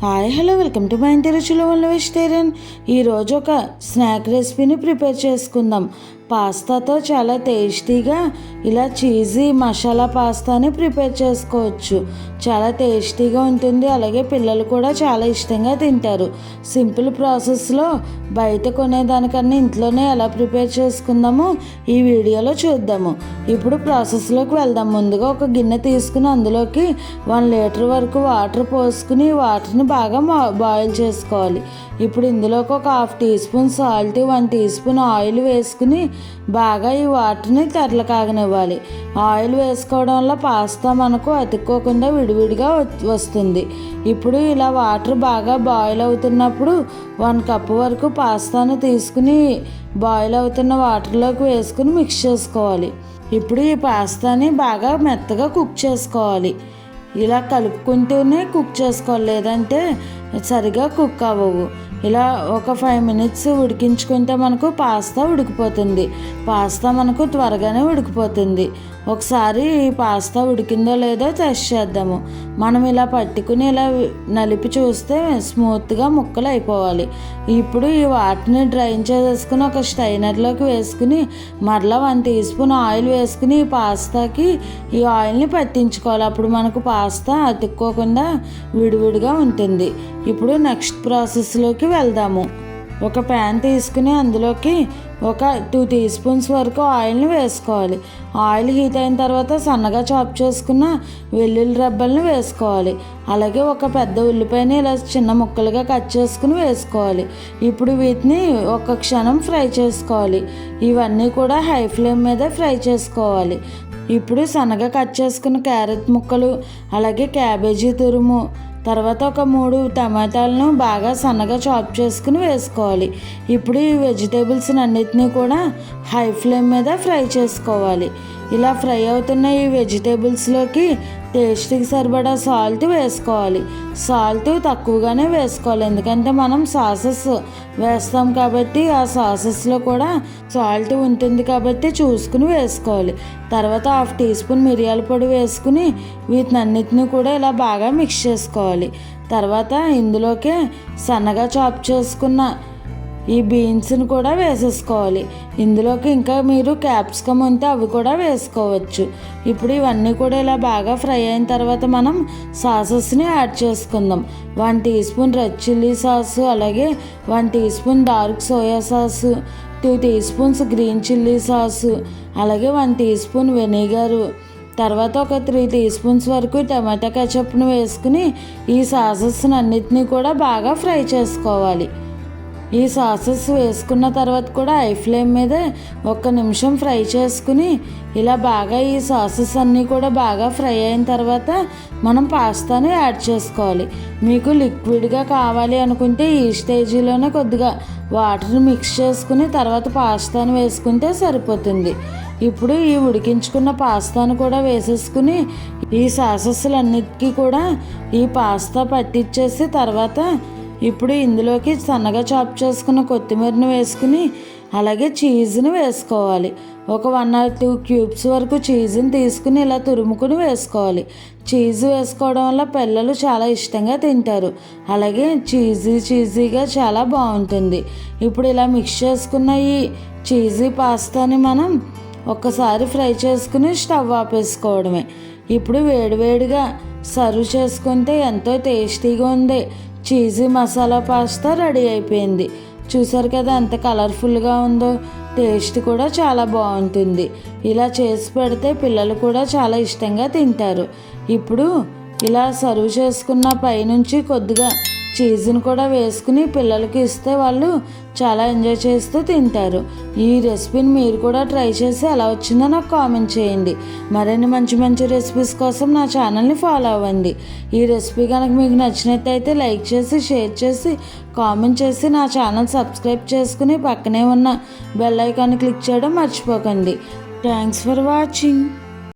Hi hello welcome to my ఇంటి రుచులు వల్ల వెజిటేరియన్ ఈరోజు ఒక స్నాక్ రెసిపీని ప్రిపేర్ చేసుకుందాం. పాస్తాతో చాలా టేస్టీగా ఇలా చీజీ మసాలా పాస్తాని ప్రిపేర్ చేసుకోవచ్చు. చాలా టేస్టీగా ఉంటుంది. అలాగే పిల్లలు కూడా చాలా ఇష్టంగా తింటారు. సింపుల్ ప్రాసెస్లో బయట కొనేదానికన్నా ఇంట్లోనే ఎలా ప్రిపేర్ చేసుకుందామో ఈ వీడియోలో చూద్దాము. ఇప్పుడు ప్రాసెస్లోకి వెళ్దాం. ముందుగా ఒక గిన్నె తీసుకుని అందులోకి వన్ లీటర్ వరకు వాటర్ పోసుకుని వాటర్ని బాగా బాయిల్ చేసుకోవాలి. ఇప్పుడు ఇందులోకి ఒక half teaspoon salt one teaspoon oil వేసుకుని బాగా ఈ వాటర్ని తెరల కాగనివ్వాలి. ఆయిల్ వేసుకోవడం వల్ల పాస్తా మనకు అతుక్కోకుండా విడివిడిగా వస్తుంది. ఇప్పుడు ఇలా వాటర్ బాగా బాయిల్ అవుతున్నప్పుడు వన్ కప్ వరకు పాస్తాను తీసుకుని బాయిల్ అవుతున్న వాటర్లోకి వేసుకుని మిక్స్ చేసుకోవాలి. ఇప్పుడు ఈ పాస్తాని బాగా మెత్తగా కుక్ చేసుకోవాలి. ఇలా కలుపుకుంటూనే కుక్ చేసుకోవాలి లేదంటే సరిగా కుక్ అవ్వవు. ఇలా ఒక ఫైవ్ మినిట్స్ ఉడికించుకుంటే మనకు పాస్తా ఉడికిపోతుంది. పాస్తా మనకు త్వరగానే ఉడికిపోతుంది. ఒకసారి ఈ పాస్తా ఉడికిందో లేదో టెస్ట్ చేద్దాము. మనం ఇలా పట్టుకుని ఇలా నలిపి చూస్తే స్మూత్గా ముక్కలు అయిపోవాలి. ఇప్పుడు ఈ వాటిని డ్రైన్ చేసేసుకుని ఒక స్టైనర్లోకి వేసుకుని మరలా వన్ టీ స్పూన్ ఆయిల్ వేసుకుని ఈ పాస్తాకి ఈ ఆయిల్ని పట్టించుకోవాలి. అప్పుడు మనకు పాస్తా అతుక్కోకుండా విడివిడిగా ఉంటుంది. ఇప్పుడు నెక్స్ట్ ప్రాసెస్లోకి వెళ్దాము. ఒక ప్యాన్ తీసుకుని అందులోకి ఒక టూ టీ స్పూన్స్ వరకు ఆయిల్ని వేసుకోవాలి. ఆయిల్ హీట్ అయిన తర్వాత సన్నగా చాప్ చేసుకున్న వెల్లుల్లి రబ్బల్ని వేసుకోవాలి. అలాగే ఒక పెద్ద ఉల్లిపాయని ఇలా చిన్న ముక్కలుగా కట్ చేసుకుని వేసుకోవాలి. ఇప్పుడు వీటిని ఒక క్షణం ఫ్రై చేసుకోవాలి. ఇవన్నీ కూడా హై ఫ్లేమ్ మీద ఫ్రై చేసుకోవాలి. ఇప్పుడు సన్నగా కట్ చేసుకున్న క్యారెట్ ముక్కలు అలాగే క్యాబేజీ తురుము తర్వాత ఒక మూడు టమాటాలను బాగా సన్నగా చాప్ చేసుకుని వేసుకోవాలి. ఇప్పుడు ఈ వెజిటేబుల్స్ అన్నిటినీ కూడా హై ఫ్లేమ్ మీద ఫ్రై చేసుకోవాలి. ఇలా ఫ్రై అవుతున్న ఈ వెజిటేబుల్స్లోకి టేస్ట్కి సరిపడా సాల్ట్ వేసుకోవాలి. సాల్ట్ తక్కువగానే వేసుకోవాలి. ఎందుకంటే మనం సాసెస్ వేస్తాం కాబట్టి ఆ సాసెస్లో కూడా సాల్ట్ ఉంటుంది కాబట్టి చూసుకుని వేసుకోవాలి. తర్వాత హాఫ్ టీ స్పూన్ మిరియాల పొడి వేసుకుని వీటినన్నిటిని కూడా ఇలా బాగా మిక్స్ చేసుకోవాలి. తర్వాత ఇందులోకే సన్నగా చాప్ చేసుకున్న ఈ బీన్స్ని కూడా వేసేసుకోవాలి. ఇందులోకి ఇంకా మీరు క్యాప్సికమ్ ఉంటే అవి కూడా వేసుకోవచ్చు. ఇప్పుడు ఇవన్నీ కూడా ఇలా బాగా ఫ్రై అయిన తర్వాత మనం సాసెస్ని యాడ్ చేసుకుందాం. One teaspoon red chilli sauce అలాగే one teaspoon dark soya sauce two teaspoons green chilli sauce అలాగే వన్ టీ స్పూన్ వెనిగరు తర్వాత ఒక త్రీ టీ స్పూన్స్ వరకు టమాటా కెచప్ను వేసుకుని ఈ సాసెస్ని అన్నిటినీ కూడా బాగా ఫ్రై చేసుకోవాలి. ఈ సాసెస్ వేసుకున్న తర్వాత కూడా ఐ ఫ్లేమ్ మీద ఒక్క నిమిషం ఫ్రై చేసుకుని ఇలా బాగా ఈ సాసెస్ అన్నీ కూడా బాగా ఫ్రై అయిన తర్వాత మనం పాస్తాని యాడ్ చేసుకోవాలి. మీకు లిక్విడ్గా కావాలి అనుకుంటే ఈ స్టేజీలోనే కొద్దిగా వాటర్ని మిక్స్ చేసుకుని తర్వాత పాస్తాను వేసుకుంటే సరిపోతుంది. ఇప్పుడు ఈ ఉడికించుకున్న పాస్తాను కూడా వేసేసుకుని ఈ సాసెస్లన్నిటికీ కూడా ఈ పాస్తా పట్టించేసి తర్వాత ఇప్పుడు ఇందులోకి సన్నగా చాప్ చేసుకున్న కొత్తిమీరని వేసుకుని అలాగే చీజ్ని వేసుకోవాలి. ఒక వన్ ఆర్ టూ క్యూబ్స్ వరకు చీజ్ని తీసుకుని ఇలా తురుముకుని వేసుకోవాలి. చీజ్ వేసుకోవడం వల్ల పిల్లలు చాలా ఇష్టంగా తింటారు. అలాగే చీజీ చీజీగా చాలా బాగుంటుంది. ఇప్పుడు ఇలా మిక్స్ చేసుకున్న ఈ చీజీ పాస్తాని మనం ఒక్కసారి ఫ్రై చేసుకుని స్టవ్ ఆపేసుకోవడమే. ఇప్పుడు వేడివేడిగా సర్వ్ చేసుకుంటే ఎంతో టేస్టీగా ఉంది. చీజీ మసాలా పాస్తా రెడీ అయిపోయింది. చూసారు కదా ఎంత కలర్ఫుల్గా ఉందో. టేస్ట్ కూడా చాలా బాగుంటుంది. ఇలా చేసి పెడితే పిల్లలు కూడా చాలా ఇష్టంగా తింటారు. ఇప్పుడు ఇలా సర్వ్ చేసుకున్న పైనుంచి కొద్దిగా చీజ్ని కూడా వేసుకుని పిల్లలకి ఇస్తే వాళ్ళు చాలా ఎంజాయ్ చేస్తూ తింటారు. ఈ రెసిపీని మీరు కూడా ట్రై చేసి ఎలా వచ్చిందో నాకు కామెంట్ చేయండి. మరిన్ని మంచి మంచి రెసిపీస్ కోసం నా ఛానల్ని ఫాలో అవ్వండి. ఈ రెసిపీ కనుక మీకు నచ్చినట్టయితే లైక్ చేసి షేర్ చేసి కామెంట్ చేసి నా ఛానల్ సబ్స్క్రైబ్ చేసుకుని పక్కనే ఉన్న బెల్ ఐకాన్ క్లిక్ చేయడం మర్చిపోకండి. Thanks for watching.